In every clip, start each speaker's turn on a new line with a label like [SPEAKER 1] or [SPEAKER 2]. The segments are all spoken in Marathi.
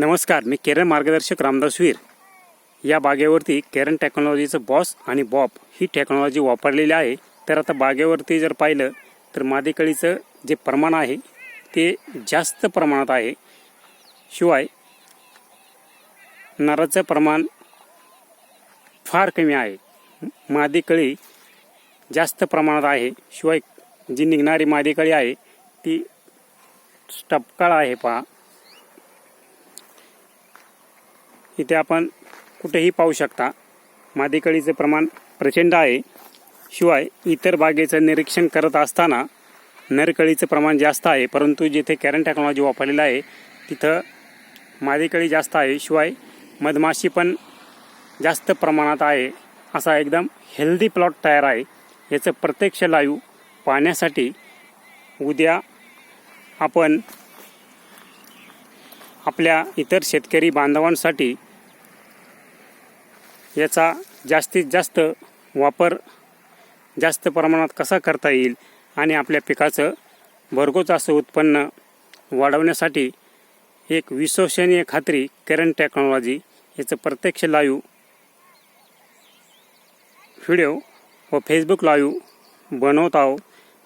[SPEAKER 1] नमस्कार मी केरन मार्गदर्शक रामदास वीर या बागेवरती केरन टेक्नॉलॉजीचं बॉस आणि बॉप ही टेक्नॉलॉजी वापरलेली आहे. तर आता बागेवरती जर पाहिलं तर मादेकळीचं जे प्रमाण आहे ते जास्त प्रमाणात आहे. शिवाय नराचं प्रमाण फार कमी आहे. मादेकळी जास्त प्रमाणात आहे. शिवाय जी निघणारी मादेकळी आहे ती टपकाळ आहे पहा. इथे आपण कुठेही पाहू शकता. मादीकळीचे प्रमाण प्रचंड आहे. शिवाय इतर बागेचं निरीक्षण करत असताना नरकळीचं प्रमाण जास्त आहे परंतु जिथे कॅरन टेक्नॉलॉजी वापरलेलं आहे तिथं मादीकळी जास्त आहे. शिवाय मधमाशी पण जास्त प्रमाणात आहे. असा एकदम हेल्दी प्लॉट तयार आहे. याचं प्रत्यक्ष लाईव पाहण्यासाठी उद्या आपण आपल्या इतर शेतकरी बांधवांसाठी याचा जास्तीत जास्त वापर जास्त प्रमाणात कसा करता येईल आणि आपल्या पिकाचं भरघोस असं उत्पन्न वाढवण्यासाठी एक विश्वसनीय खात्री करंट टेक्नॉलॉजी याचं प्रत्यक्ष लाईव्ह व्हिडिओ व फेसबुक लाईव्ह बनवत आहो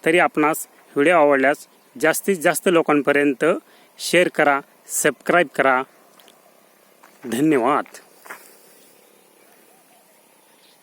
[SPEAKER 1] तरी आपणास व्हिडिओ आवडल्यास जास्तीत जास्त लोकांपर्यंत शेअर करा सबस्क्राईब करा. धन्यवाद.